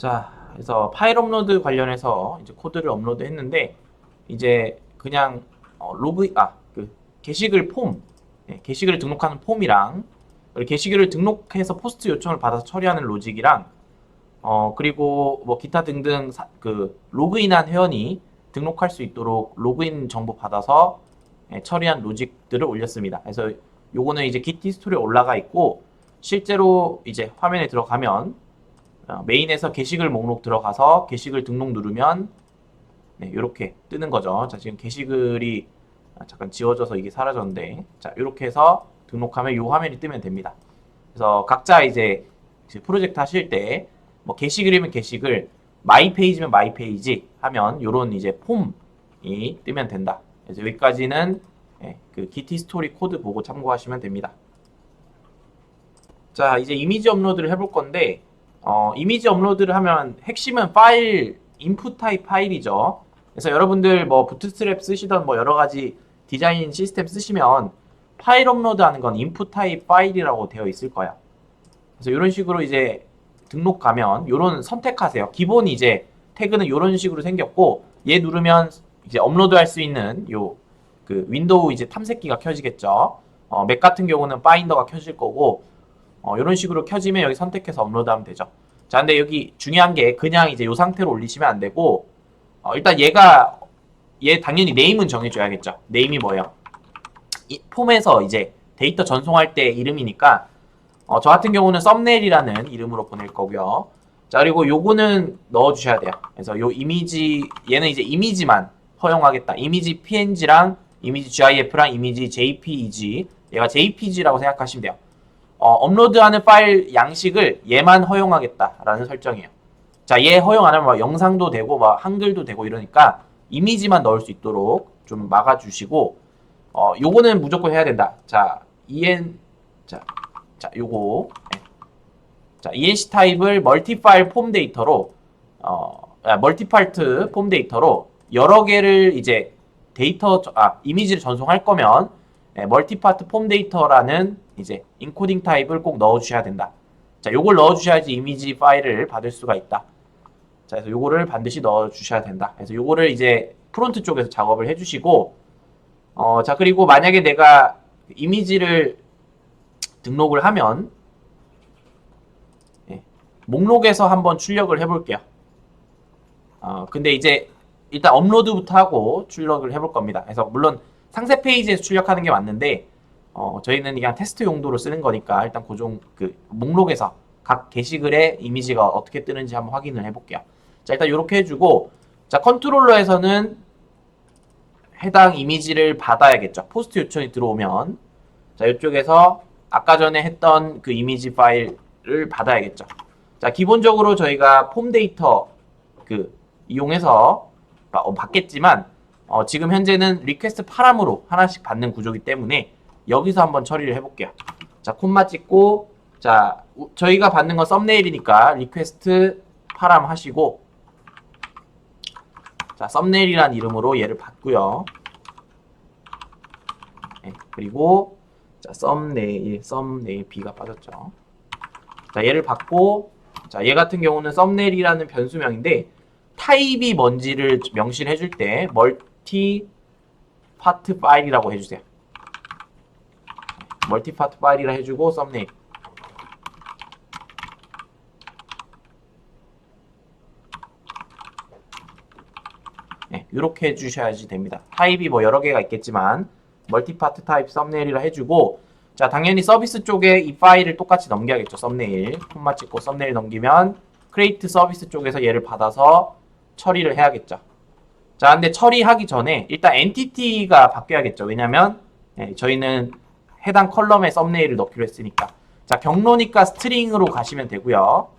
자, 그래서 파일 업로드 관련해서 이제 코드를 업로드 했는데 이제 그냥 어, 로그 아그 게시글 폼 네, 게시글을 등록하는 폼이랑 게시글을 등록해서 포스트 요청을 받아서 처리하는 로직이랑 어 그리고 뭐 기타 등등 사- 그 로그인한 회원이 등록할 수 있도록 로그인 정보 받아서 예, 처리한 로직들을 올렸습니다. 그래서 요거는 이제 git 히스토리에 올라가 있고 실제로 이제 화면에 들어가면 어, 메인에서 게시글 목록 들어가서 게시글 등록 누르면 네, 이렇게 뜨는 거죠. 자, 지금 게시글이 아, 잠깐 지워져서 이게 사라졌는데 자, 이렇게 해서 등록하면 이 화면이 뜨면 됩니다. 그래서 각자 이제 프로젝트 하실 때 뭐 게시글이면 게시글, 마이 페이지면 마이 페이지 하면 요런 이제 폼이 뜨면 된다. 그래서 여기까지는 예, 그 git 스토리 코드 보고 참고하시면 됩니다. 자, 이제 이미지 업로드를 해볼 건데 어, 이미지 업로드를 하면 핵심은 파일 인풋 타입 파일이죠. 그래서 여러분들 뭐 부트스트랩 쓰시던 뭐 여러 가지 디자인 시스템 쓰시면 파일 업로드 하는 건 인풋 타입 파일이라고 되어 있을 거야. 그래서 이런 식으로 이제 등록 가면 이런 선택하세요. 기본 이제 태그는 이런 식으로 생겼고 얘 누르면 이제 업로드 할 수 있는 요 그 윈도우 이제 탐색기가 켜지겠죠. 어, 맥 같은 경우는 파인더가 켜질 거고 어, 이런 식으로 켜지면 여기 선택해서 업로드하면 되죠. 자, 근데 여기 중요한 게 그냥 이제 이 상태로 올리시면 안 되고 어, 일단 얘가 얘 당연히 네임은 정해줘야겠죠. 네임이 뭐예요? 이 폼에서 이제 데이터 전송할 때 이름이니까 어, 저 같은 경우는 썸네일이라는 이름으로 보낼 거고요. 자 그리고 요거는 넣어주셔야 돼요. 그래서 요 이미지 얘는 이제 이미지만 허용하겠다. 이미지 PNG랑 이미지 GIF랑 이미지 JPEG 얘가 JPG라고 생각하시면 돼요. 어, 업로드하는 파일 양식을 얘만 허용하겠다라는 설정이에요. 자, 얘 허용 안 하면 막 영상도 되고 막 한글도 되고 이러니까 이미지만 넣을 수 있도록 좀 막아주시고 어, 요거는 무조건 해야 된다. 자, en 자, 자, 요거 네. 자, enc 타입을 멀티 파일 폼 데이터로 어, 아, 멀티 파트 폼 데이터로 여러 개를 이제 데이터 저- 아, 이미지를 전송할 거면 예, 멀티 파트 폼 데이터라는 이제 인코딩 타입을 꼭 넣어 주셔야 된다. 자, 요걸 넣어 주셔야지 이미지 파일을 받을 수가 있다. 자, 그래서 요거를 반드시 넣어 주셔야 된다. 그래서 요거를 이제 프론트 쪽에서 작업을 해 주시고 어, 자, 그리고 만약에 내가 이미지를 등록을 하면 예, 목록에서 한번 출력을 해 볼게요. 어, 근데 이제 일단 업로드부터 하고 출력을 해볼 겁니다. 그래서 물론 상세 페이지에서 출력하는 게 맞는데 어, 저희는 그냥 테스트 용도로 쓰는 거니까 일단 고정 그 목록에서 각 게시글의 이미지가 어떻게 뜨는지 한번 확인을 해볼게요. 자 일단 이렇게 해주고 자 컨트롤러에서는 해당 이미지를 받아야겠죠. 포스트 요청이 들어오면 자 이쪽에서 아까 전에 했던 그 이미지 파일을 받아야겠죠. 자 기본적으로 저희가 폼 데이터 그 이용해서 바- 어, 받겠지만 어, 지금 현재는 리퀘스트 파람으로 하나씩 받는 구조기 때문에 여기서 한번 처리를 해볼게요. 자, 콤마 찍고 자, 우- 저희가 받는 건 썸네일이니까 리퀘스트 파람 하시고 자, 썸네일이란 이름으로 얘를 받고요. 네, 그리고 자, 썸네일, 썸네일 B가 빠졌죠. 자, 얘를 받고 자, 얘 같은 경우는 썸네일이라는 변수명인데 타입이 뭔지를 명시를 해줄 때 멀티 파트 파일이라고 해주세요. 멀티 파트 파일이라 해주고 썸네일. 네, 이렇게 해주셔야지 됩니다. 타입이 뭐 여러 개가 있겠지만 멀티 파트 타입 썸네일이라 해주고 자 당연히 서비스 쪽에 이 파일을 똑같이 넘겨야겠죠. 썸네일 콤마 찍고 썸네일 넘기면 크레이트 서비스 쪽에서 얘를 받아서 처리를 해야겠죠. 자, 근데 처리하기 전에 일단 엔티티가 바뀌어야겠죠. 왜냐면 예, 저희는 해당 컬럼에 썸네일을 넣기로 했으니까. 자, 경로니까 스트링으로 가시면 되고요.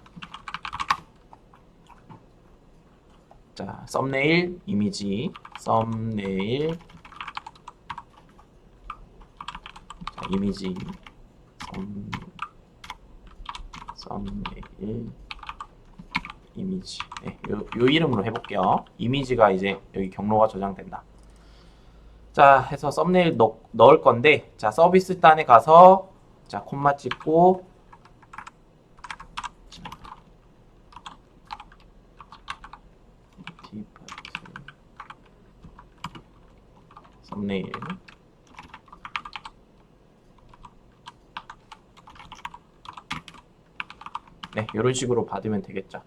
자, 썸네일 이미지 썸네일 자, 이미지 썸 썸네일 이미지. 네, 요, 요 이름으로 해볼게요. 이미지가 이제 여기 경로가 저장된다. 자, 해서 썸네일 넣, 넣을 건데, 자, 서비스 단에 가서, 자, 콤마 찍고, 썸네일 네, 이런 식으로 받으면 되겠죠.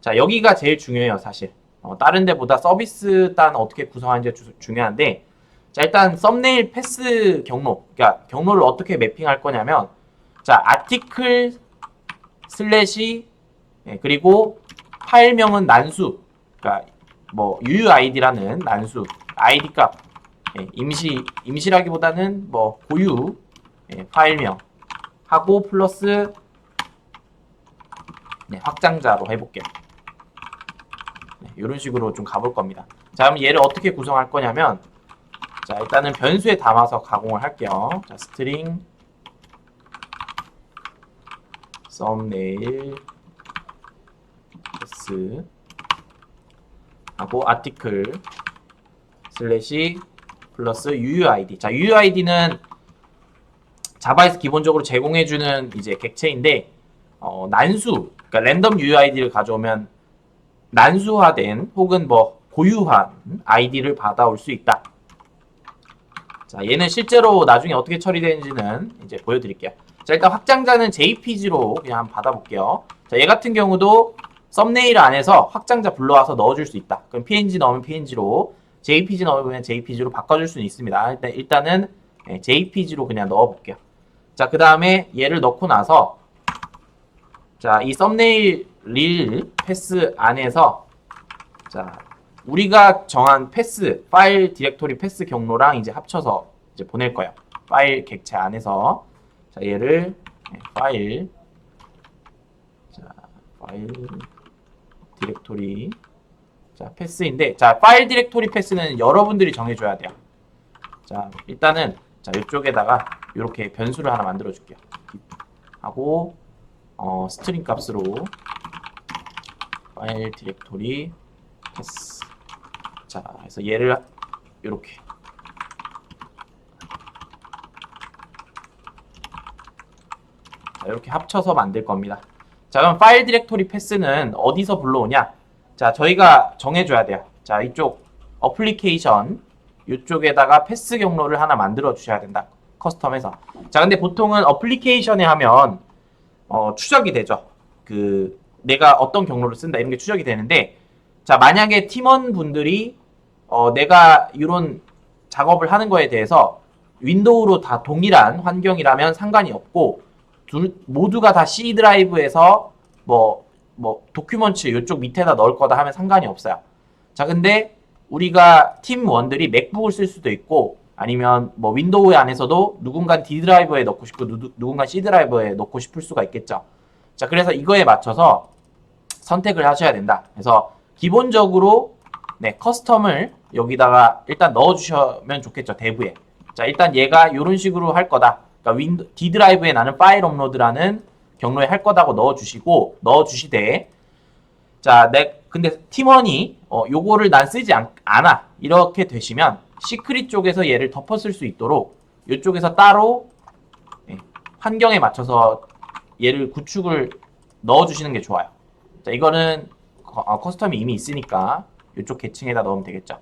자, 여기가 제일 중요해요, 사실. 어, 다른 데보다 서비스 단 어떻게 구성하는지 주- 중요한데, 자, 일단 썸네일 패스 경로, 그러니까 경로를 어떻게 매핑할 거냐면, 자, 아티클 슬래시, 예, 그리고 파일명은 난수, 그러니까 뭐 UUID라는 난수, ID 값, 예, 임시, 임시라기보다는 뭐 고유, 예, 파일명. 하고 플러스 네, 확장자로 해볼게요. 네, 이런 식으로 좀 가볼 겁니다. 자, 그럼 얘를 어떻게 구성할 거냐면, 자, 일단은 변수에 담아서 가공을 할게요. 자, 스트링, 썸네일, s 하고 아티클 슬래시 플러스 UUID. 자, UUID는 자바에서 기본적으로 제공해주는 이제 객체인데, 어, 난수, 그러니까 랜덤 UID를 가져오면 난수화된 혹은 뭐 고유한 아이디를 받아올 수 있다. 자, 얘는 실제로 나중에 어떻게 처리되는지는 이제 보여드릴게요. 자, 일단 확장자는 JPG로 그냥 한번 받아볼게요. 자, 얘 같은 경우도 썸네일 안에서 확장자 불러와서 넣어줄 수 있다. 그럼 PNG 넣으면 PNG로, JPG 넣으면 JPG로 바꿔줄 수는 있습니다. 일단, 일단은 예, JPG로 그냥 넣어볼게요. 자, 그 다음에 얘를 넣고 나서 자, 이 썸네일 릴 패스 안에서 자, 우리가 정한 패스 파일 디렉토리 패스 경로랑 이제 합쳐서 이제 보낼 거예요. 파일 객체 안에서 자, 얘를 네, 파일 자, 파일 디렉토리 자, 패스인데 자, 파일 디렉토리 패스는 여러분들이 정해 줘야 돼요. 자, 일단은 자, 이쪽에다가 이렇게 변수를 하나 만들어 줄게요. 하고 어, 스트링 값으로 파일 디렉토리 패스 자 그래서 얘를 이렇게. 자, 이렇게 합쳐서 만들 겁니다. 자 그럼 파일 디렉토리 패스는 어디서 불러오냐? 자 저희가 정해줘야 돼요. 자 이쪽 어플리케이션 이쪽에다가 패스 경로를 하나 만들어 주셔야 된다. 커스텀해서. 자 근데 보통은 어플리케이션에 하면 어, 추적이 되죠. 그 내가 어떤 경로를 쓴다. 이런 게 추적이 되는데 자 만약에 팀원 분들이 어, 내가 이런 작업을 하는 거에 대해서 윈도우로 다 동일한 환경이라면 상관이 없고 둘 모두가 다 C 드라이브에서 뭐 뭐 도큐먼트 이쪽 밑에다 넣을 거다 하면 상관이 없어요. 자 근데 우리가 팀원들이 맥북을 쓸 수도 있고 아니면 뭐 윈도우 안에서도 누군가 D 드라이버에 넣고 싶고 누, 누군가 C 드라이버에 넣고 싶을 수가 있겠죠. 자, 그래서 이거에 맞춰서 선택을 하셔야 된다. 그래서 기본적으로 네, 커스텀을 여기다가 일단 넣어 주시면 좋겠죠. 대부에. 자, 일단 얘가 이런 식으로 할 거다. 그러니까 윈도 D 드라이브에 나는 파일 업로드라는 경로에 할 거다고 넣어 주시고 넣어 주시되 자, 내 근데 팀원이 어, 요거를 난 쓰지 않, 않아. 이렇게 되시면 시크릿 쪽에서 얘를 덮어 쓸 수 있도록 이쪽에서 따로 예, 환경에 맞춰서 얘를 구축을 넣어주시는 게 좋아요. 자, 이거는 커, 어, 커스텀이 이미 있으니까 이쪽 계층에다 넣으면 되겠죠.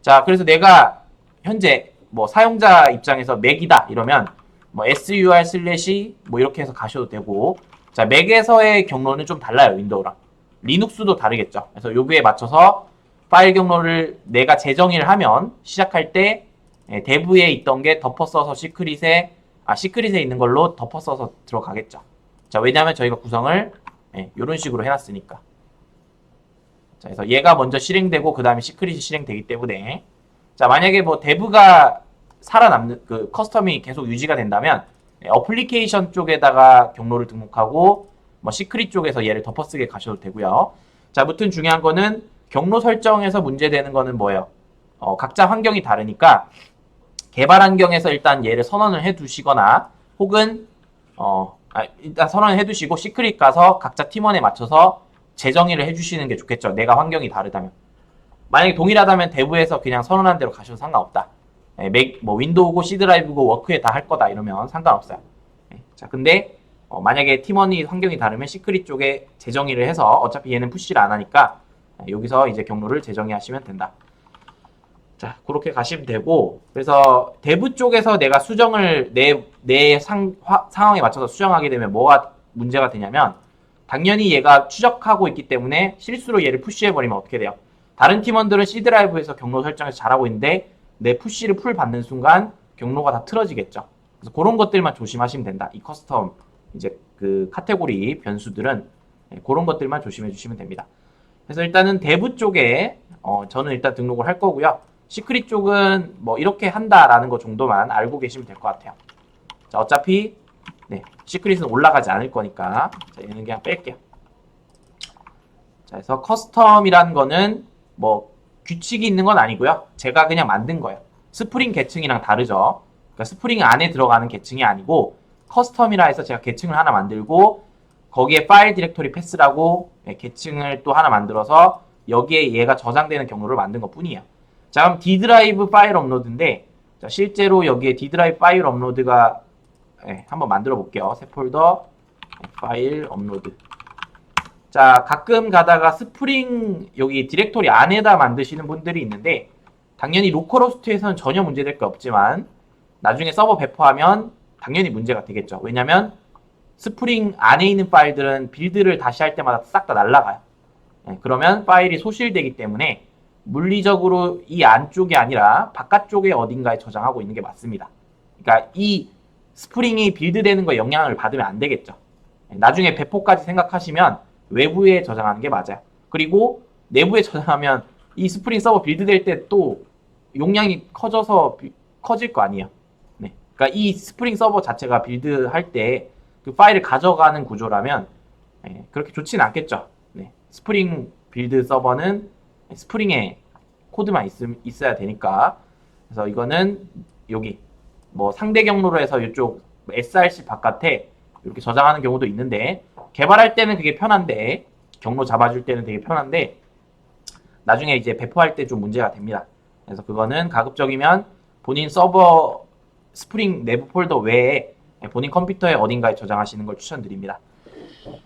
자, 그래서 내가 현재 뭐 사용자 입장에서 맥이다 이러면 뭐 sur 슬래시 뭐 이렇게 해서 가셔도 되고 자, 맥에서의 경로는 좀 달라요, 윈도우랑. 리눅스도 다르겠죠. 그래서 여기에 맞춰서 파일 경로를 내가 재정의를 하면 시작할 때 예, 대부에 있던 게 덮어 써서 시크릿에 아 시크릿에 있는 걸로 덮어 써서 들어가겠죠. 자 왜냐하면 저희가 구성을 예, 이런 식으로 해놨으니까. 자 그래서 얘가 먼저 실행되고 그 다음에 시크릿이 실행되기 때문에 자 만약에 뭐 대부가 살아남는 그 커스텀이 계속 유지가 된다면 예, 어플리케이션 쪽에다가 경로를 등록하고 뭐 시크릿 쪽에서 얘를 덮어쓰게 가셔도 되고요. 자, 무튼 중요한 거는 경로 설정에서 문제되는 거는 뭐예요? 어, 각자 환경이 다르니까 개발 환경에서 일단 얘를 선언을 해 두시거나 혹은 어, 아, 일단 선언을 해 두시고 시크릿 가서 각자 팀원에 맞춰서 재정의를 해 주시는 게 좋겠죠. 내가 환경이 다르다면. 만약에 동일하다면 대부에서 그냥 선언한 대로 가셔도 상관없다. 예, 맥, 뭐 윈도우고 C 드라이브고 워크에 다 할 거다 이러면 상관없어요. 예, 자, 근데 어, 만약에 팀원이 환경이 다르면 시크릿 쪽에 재정의를 해서 어차피 얘는 푸시를 안 하니까 여기서 이제 경로를 재정의 하시면 된다. 자, 그렇게 가시면 되고, 그래서 대부 쪽에서 내가 수정을 내, 내 상, 화- 상황에 맞춰서 수정하게 되면 뭐가 문제가 되냐면, 당연히 얘가 추적하고 있기 때문에 실수로 얘를 푸시해버리면 어떻게 돼요? 다른 팀원들은 C 드라이브에서 경로 설정에서 잘하고 있는데, 내 푸시를 풀 받는 순간 경로가 다 틀어지겠죠. 그래서 그런 것들만 조심하시면 된다. 이 커스텀, 이제 그 카테고리 변수들은 예, 그런 것들만 조심해 주시면 됩니다. 그래서 일단은 대부 쪽에 어, 저는 일단 등록을 할 거고요. 시크릿 쪽은 뭐 이렇게 한다라는 거 정도만 알고 계시면 될 것 같아요. 자, 어차피 네, 시크릿은 올라가지 않을 거니까 자, 얘는 그냥 뺄게요. 자, 그래서 커스텀이라는 거는 뭐 규칙이 있는 건 아니고요. 제가 그냥 만든 거예요. 스프링 계층이랑 다르죠. 그러니까 스프링 안에 들어가는 계층이 아니고 커스텀이라 해서 제가 계층을 하나 만들고 거기에 파일 디렉토리 패스라고 예, 계층을 또 하나 만들어서 여기에 얘가 저장되는 경로를 만든 것 뿐이에요. 자, 그럼 D 드라이브 파일 업로드인데 자, 실제로 여기에 D 드라이브 파일 업로드가 예, 한번 만들어 볼게요. 새 폴더 예, 파일 업로드. 자, 가끔 가다가 스프링 여기 디렉토리 안에다 만드시는 분들이 있는데 당연히 로컬호스트에서는 전혀 문제될 게 없지만 나중에 서버 배포하면 당연히 문제가 되겠죠. 왜냐면 스프링 안에 있는 파일들은 빌드를 다시 할 때마다 싹 다 날라가요. 예, 그러면 파일이 소실되기 때문에 물리적으로 이 안쪽이 아니라 바깥쪽에 어딘가에 저장하고 있는 게 맞습니다. 그러니까 이 스프링이 빌드되는 거에 영향을 받으면 안 되겠죠. 예, 나중에 배포까지 생각하시면 외부에 저장하는 게 맞아요. 그리고 내부에 저장하면 이 스프링 서버 빌드될 때 또 용량이 커져서 비- 커질 거 아니에요. 네. 그러니까 이 스프링 서버 자체가 빌드할 때 그 파일을 가져가는 구조라면 예, 그렇게 좋지는 않겠죠. 네. 스프링 빌드 서버는 스프링에 코드만 있음, 있어야 되니까 그래서 이거는 여기 뭐 상대 경로로 해서 이쪽 SRC 바깥에 이렇게 저장하는 경우도 있는데 개발할 때는 그게 편한데 경로 잡아줄 때는 되게 편한데 나중에 이제 배포할 때 좀 문제가 됩니다. 그래서 그거는 가급적이면 본인 서버 스프링 내부 폴더 외에 본인 컴퓨터에 어딘가에 저장하시는 걸 추천드립니다.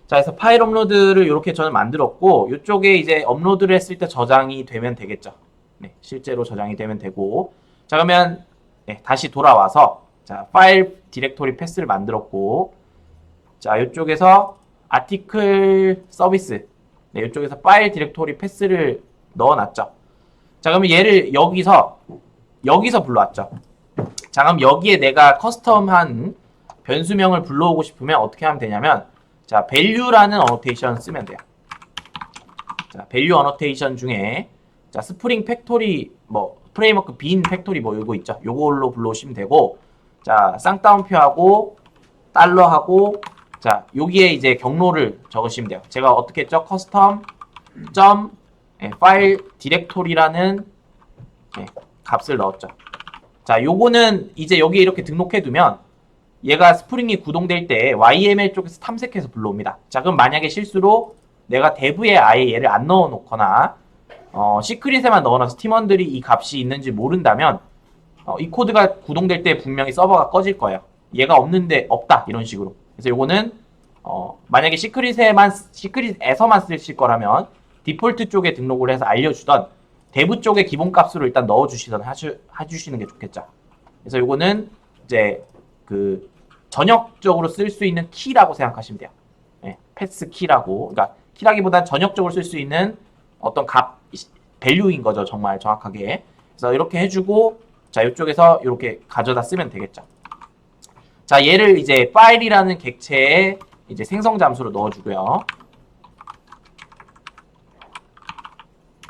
자, 그래서 파일 업로드를 이렇게 저는 만들었고 이쪽에 이제 업로드를 했을 때 저장이 되면 되겠죠. 네, 실제로 저장이 되면 되고 자 그러면 네, 다시 돌아와서 자 파일 디렉토리 패스를 만들었고 자 이쪽에서 아티클 서비스 네, 이쪽에서 파일 디렉토리 패스를 넣어놨죠. 자 그러면 얘를 여기서 여기서 불러왔죠. 자 그럼 여기에 내가 커스텀한 변수명을 불러오고 싶으면 어떻게 하면 되냐면 자 value라는 어노테이션 쓰면 돼요. 자 value 어노테이션 중에 자 스프링 팩토리 뭐 프레임워크 빈 팩토리 뭐 이거 있죠. 요걸로 불러오시면 되고 자 쌍따옴표하고 달러하고 자 여기에 이제 경로를 적으시면 돼요. 제가 어떻게 했죠? 커스텀 점 예, 파일 디렉토리라는 예, 값을 넣었죠. 자 요거는 이제 여기 이렇게 등록해 두면 얘가 스프링이 구동될 때 YML 쪽에서 탐색해서 불러옵니다. 자 그럼 만약에 실수로 내가 대부에 아예 얘를 안 넣어 놓거나 어, 시크릿에만 넣어놔서 팀원들이 이 값이 있는지 모른다면 어, 이 코드가 구동될 때 분명히 서버가 꺼질 거예요. 얘가 없는데 없다 이런 식으로. 그래서 요거는 어, 만약에 시크릿에만 시크릿에서만 쓰실 거라면 디폴트 쪽에 등록을 해서 알려주던 대부 쪽에 기본 값으로 일단 넣어주시던 하주, 해주시는 게 좋겠죠. 그래서 요거는 이제 그 전역적으로 쓸 수 있는 키라고 생각하시면 돼요. 예, 패스 키라고. 그러니까 키라기보단 전역적으로 쓸 수 있는 어떤 값 밸류인 거죠 정말 정확하게. 그래서 이렇게 해주고 자 이쪽에서 이렇게 가져다 쓰면 되겠죠. 자 얘를 이제 파일이라는 객체에 이제 생성 잠수로 넣어주고요.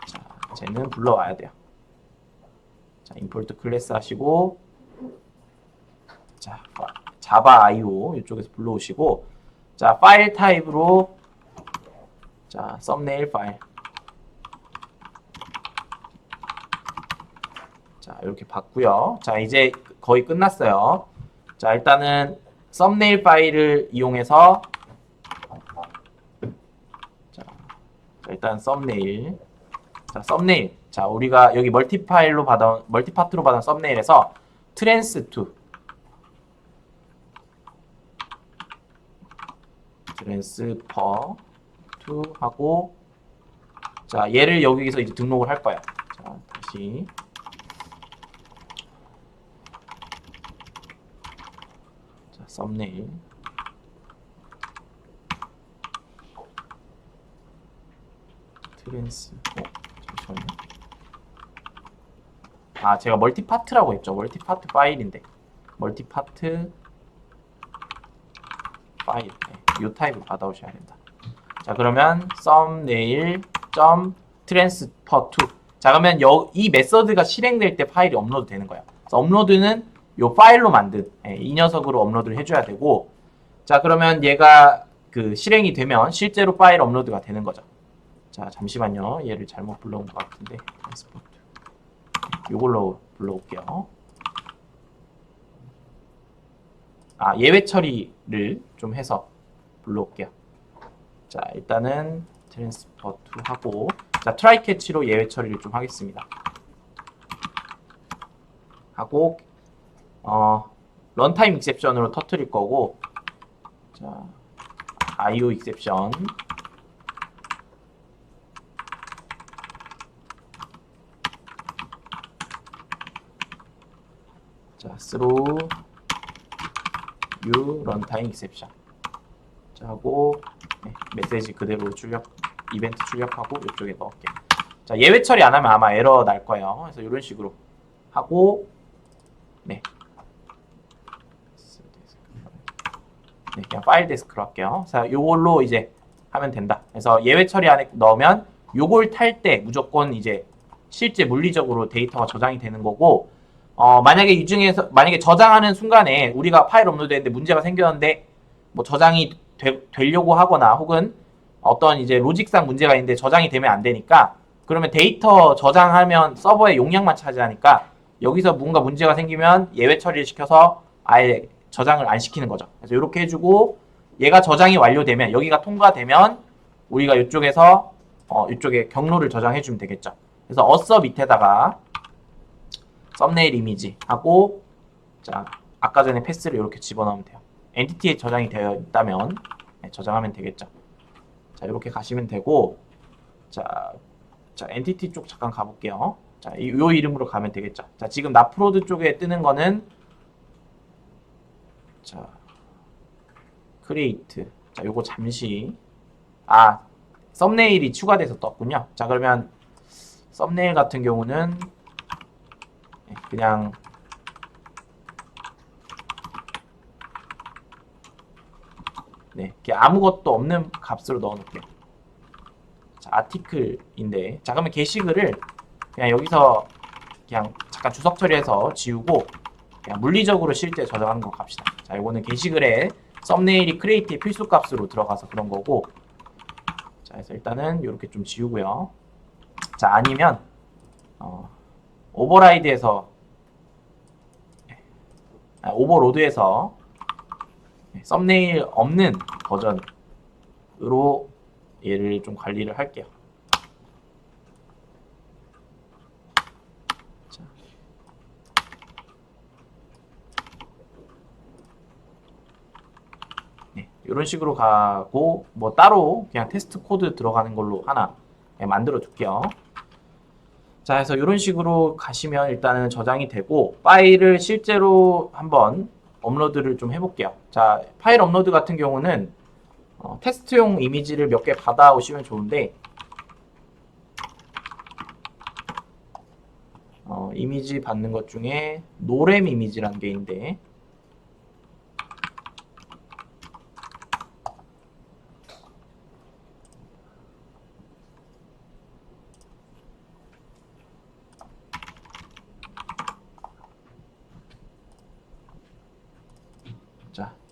자 쟤는 불러와야 돼요. 자 임포트 클래스 하시고 자 자바 io 이쪽에서 불러오시고 자 파일 타입으로 자 썸네일 파일 자, 이렇게 봤고요. 자, 이제 거의 끝났어요. 자, 일단은 썸네일 파일을 이용해서 자, 자, 일단 썸네일. 자, 썸네일. 자, 우리가 여기 멀티 파일로 받아 멀티 파트로 받은 썸네일에서 트랜스 투 트랜스퍼 투 하고 자, 얘를 여기서 이제 등록을 할 거야. 자, 다시. 자, 썸네일. 트랜스. 어, 잠시만요. 아, 제가 멀티파트라고 했죠. 멀티파트 파일인데. 멀티파트 파일. 네, 이 타입을 받아오셔야 된다. 자, 그러면 썸네일 점 트랜스퍼 투. 자, 그러면 여, 이 메서드가 실행될 때 파일이 업로드 되는. 그래서 업로드는 요 파일로 만든 예, 이 녀석으로 업로드를 해줘야 되고, 자, 그러면 얘가 그 실행이 되면 실제로 파일 업로드가 되는 거죠. 자, 잠시만요. 얘를 잘못 불러온 것 같은데. 트랜스포트. 요걸로 불러올게요. 아, 예외 처리를 좀 해서 불러올게요. 자, 일단은 트랜스퍼 투 하고 자, 트라이 캐치로 예외 처리를 좀 하겠습니다. 하고 어, 런타임 익셉션으로 터트릴 거고 자, IO 익셉션 자, through u runtime exception 자, 하고 네, 메시지 그대로 출력 이벤트 출력하고 이쪽에 넣을게요. 자 예외 처리 안 하면 아마 에러 날 거예요. 그래서 이런 식으로 하고 네. 네, 그냥 파일 데스크로 할게요. 자, 요걸로 이제 하면 된다. 그래서 예외 처리 안에 넣으면 요걸 탈 때 무조건 이제 실제 물리적으로 데이터가 저장이 되는 거고 어, 만약에 이 중에서 만약에 저장하는 순간에 우리가 파일 업로드했는데 문제가 생겼는데 뭐 저장이 되, 되려고 하거나 혹은 어떤 이제 로직상 문제가 있는데 저장이 되면 안 되니까 그러면 데이터 저장하면 서버의 용량만 차지하니까 여기서 뭔가 문제가 생기면 예외 처리를 시켜서 아예 저장을 안 시키는 거죠. 그래서 이렇게 해주고 얘가 저장이 완료되면 여기가 통과되면 우리가 이쪽에서 어, 이쪽에 경로를 저장해 주면 되겠죠. 그래서 어서 밑에다가 썸네일 이미지 하고 자 아까 전에 패스를 이렇게 집어넣으면 돼요. 엔티티에 저장이 되어 있다면 네, 저장하면 되겠죠. 자 이렇게 가시면 되고 자, 자 엔티티 쪽 잠깐 가볼게요. 자, 이, 요 이름으로 가면 되겠죠. 자, 지금 나프로드 쪽에 뜨는 거는 자, 크리에이트. 자, 요거 잠시 아, 썸네일이 추가돼서 떴군요. 자, 그러면 썸네일 같은 경우는 네, 그냥 네, 아무것도 없는 값으로 넣어 놓을게요. 자, 아티클인데. 자, 그러면 게시글을 그냥 여기서 그냥 잠깐 주석 처리해서 지우고 그냥 물리적으로 실제 저장하는 거 갑시다. 자, 이거는 게시글에 썸네일이 크리에이트의 필수 값으로 들어가서 그런 거고. 자, 그래서 일단은 이렇게 좀 지우고요. 자, 아니면 어, 오버라이드에서 아, 오버로드에서 썸네일 없는 버전으로 얘를 좀 관리를 할게요. 자. 네, 이런 식으로 가고 뭐 따로 그냥 테스트 코드 들어가는 걸로 하나 네, 만들어 둘게요. 자, 그래서 이런 식으로 가시면 일단은 저장이 되고 파일을 실제로 한번 업로드를 좀 해볼게요. 자, 파일 업로드 같은 경우는 어, 테스트용 이미지를 몇 개 받아오시면 좋은데 어, 이미지 받는 것 중에 노램 이미지라는 게 있는데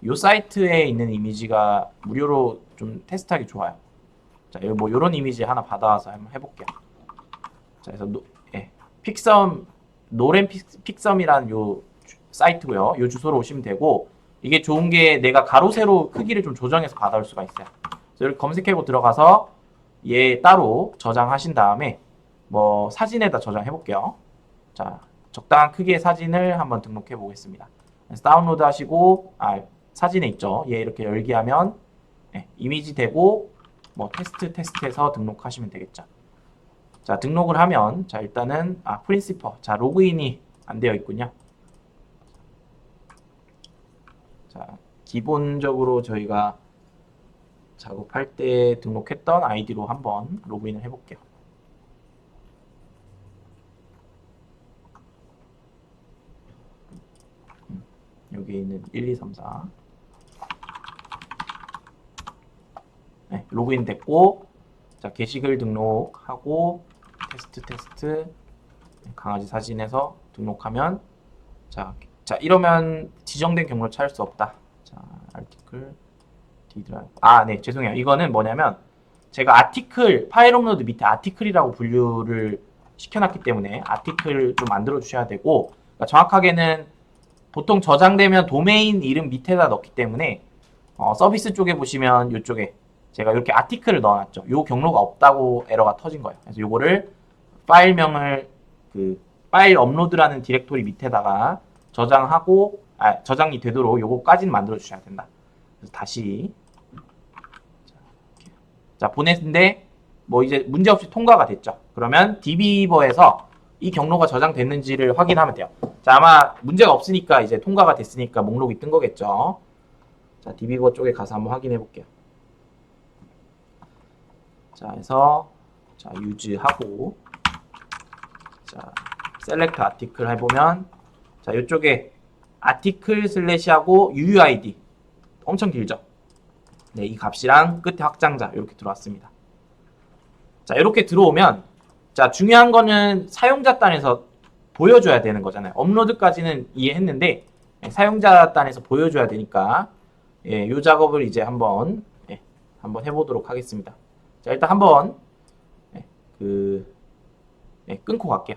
자, 요 사이트에 있는 이미지가 무료로 좀 테스트하기 좋아요. 자, 뭐 요런 이미지 하나 받아와서 한번 해볼게요. 자, 그래서 노, 예, 픽섬 노렌 픽, 픽섬이라는 요 주- 사이트고요. 요 주소로 오시면 되고 이게 좋은 게 내가 가로 세로 크기를 좀 조정해서 받아올 수가 있어요. 그래서 검색해보 들어가서 얘 따로 저장하신 다음에 뭐 사진에다 저장해 볼게요. 자, 적당한 크기의 사진을 한번 등록해 보겠습니다. 다운로드 하시고 아 사진에 있죠. 얘 이렇게 열기 하면 네, 이미지 되고 뭐 테스트 테스트해서 등록하시면 되겠죠. 자, 등록을 하면 자, 일단은 아, 프린시퍼. 자, 로그인이 안 되어 있군요. 자, 기본적으로 저희가 작업할 때 등록했던 아이디로 한번 로그인을 해볼게요. 음, 여기 있는 1, 2, 3, 4. 네, 로그인 됐고, 자, 게시글 등록하고, 테스트, 테스트, 네, 강아지 사진에서 등록하면, 자, 자, 이러면 지정된 경로를 찾을 수 없다. 자, 아티클, 디드라이브. 아, 네, 죄송해요. 이거는 뭐냐면, 제가 아티클, 파일 업로드 밑에 아티클이라고 분류를 시켜놨기 때문에 아티클 좀 만들어 주셔야 되고, 그러니까 정확하게는 보통 저장되면 도메인 이름 밑에다 넣기 때문에, 어, 서비스 쪽에 보시면 이쪽에 제가 이렇게 아티클을 넣어놨죠. 요 경로가 없다고 에러가 터진 거예요. 그래서 요거를 파일명을 그 파일 업로드라는 디렉토리 밑에다가 저장하고 아, 저장이 되도록 요거까지는 만들어 주셔야 된다. 그래서 다시 자, 보냈는데 뭐 이제 문제 없이 통과가 됐죠. 그러면 DB버에서 이 경로가 저장됐는지를 확인하면 돼요. 자 아마 문제가 없으니까 이제 통과가 됐으니까 목록이 뜬 거겠죠. 자 DB버 쪽에 가서 한번 확인해 볼게요. 자, 해서 자, 유즈하고 자, 셀렉트 아티클 해 보면 자, 이쪽에 아티클 슬래시하고 UUID 엄청 길죠. 네, 이 값이랑 끝에 확장자 이렇게 들어왔습니다. 자, 이렇게 들어오면 자, 중요한 거는 사용자 단에서 보여줘야 되는 거잖아요. 업로드까지는 이해했는데 예, 사용자 단에서 보여줘야 되니까 예, 요 작업을 이제 한번 예, 한번 해보도록 하겠습니다. 자, 일단 한번 예, 그 예, 끊고 갈게요.